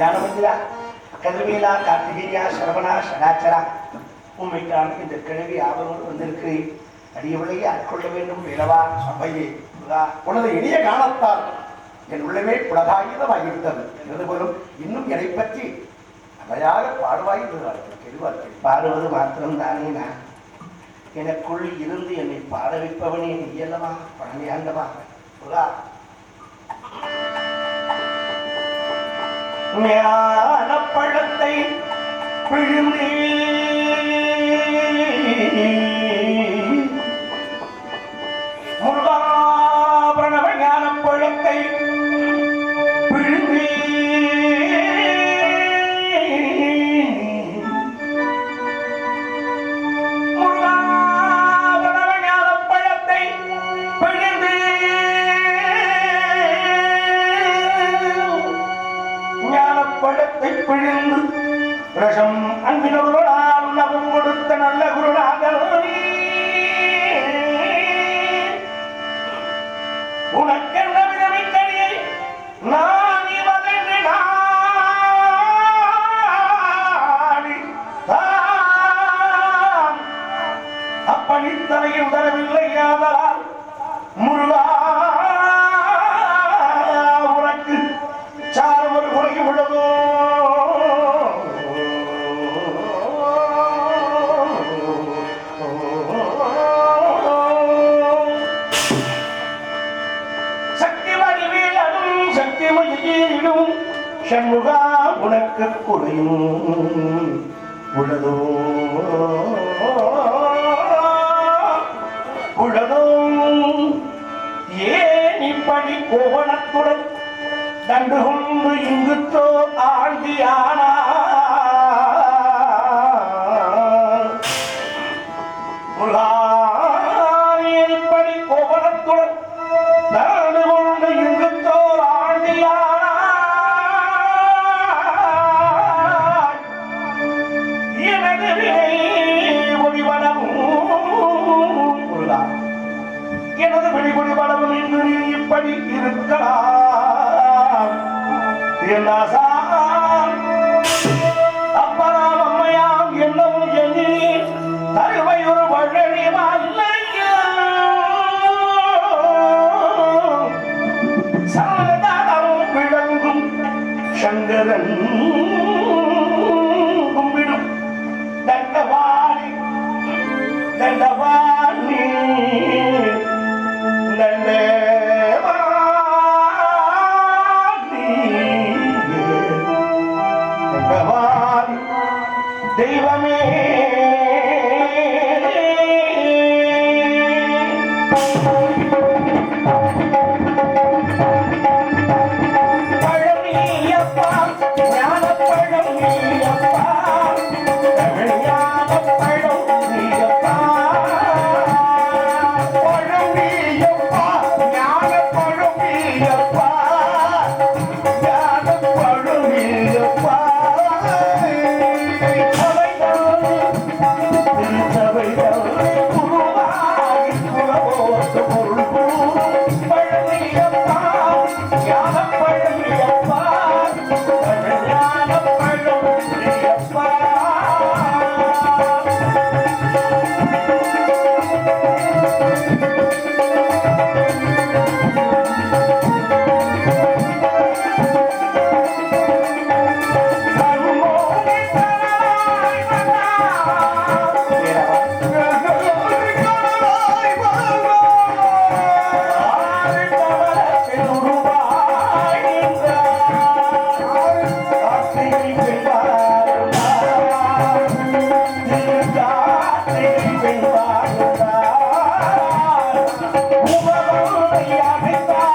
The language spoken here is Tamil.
ஞானமந்திரா கதிர்வேலா கார்த்திகேயா சரவணா சடாச்சரா உண்மைக்கான இந்த கிழவி ஆவலோடு வந்திருக்கிறேன். அடியவளையே ஆட்கொள்ள வேண்டும் இளவா சபையே. உனது இனிய காலத்தால் என் உள்ளமே புலகாயுதமாகிவிட்டது. எனது போலும் இன்னும் என்னை பற்றி அவையாக பாடுவாய் தெரிவார்கள் பாடுவது மாத்திரம்தானே நான். எனக்குள் இருந்து என்னை பாட வைப்பவனே நீ அல்லவா? பழமையாண்டவா புகா ஞான பழத்தை பிழிந்தே முருகா பிரணவ ஞான பழத்தை பிழிந்தே உனக்கென்ன விதமிக்கரியை நான் இவதென்று நாடி தான் தரவில்லை ஆதலால் சண்முகா உனக்கு குறையும். உள்ளதோ உள்ளதோ ஏன் இப்படி கோவணத்துடன் தண்டு கொண்டு இங்குத்தோ ஆண்டியானா என் அப்பனாம் அம்மையாம் என்னவும் எண்ணி தருவை ஒரு சங்கரன் भैया भैया